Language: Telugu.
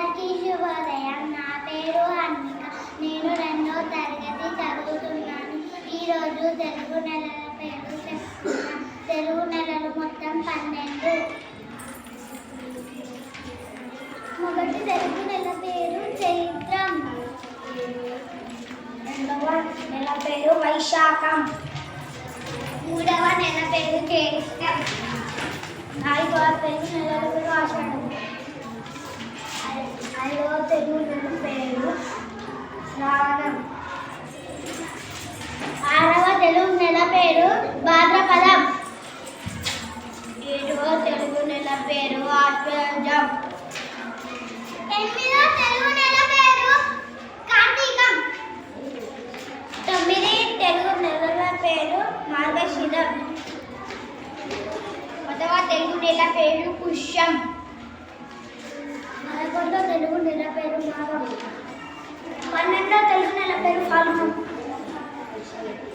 అందరికీ శుభోదయం నా పేరు హన్మిక నేను రెండో తరగతి చదువుతున్నాను. ఈరోజు తెలుగు నెలల పేరు తెలుగు నెలలు మొత్తం పన్నెండు. మొదటి తెలుగు నెల పేరు చైత్రం. రెండవ నెల పేరు వైశాఖం. మూడవ నెల పేరు జ్యేష్టం నాలుగవ పేరు నెల పేరు శ్రావణం ఆరవ తెలుగు నెల పేరు భాద్రపదం. ఏడవ తెలుగు నెల పేరు ఆశ్వజం ఎనిమిదవ తెలుగు నెల పేరు కార్తీకం. తొమ్మిది తెలుగు నెలల పేరు మార్గశిరం. పదవ తెలుగు నెల పేరు పుష్యం. పదకొండో తెలుగు నెల కూడా తెలుగు నెల పేరు ఫాల్గుణం.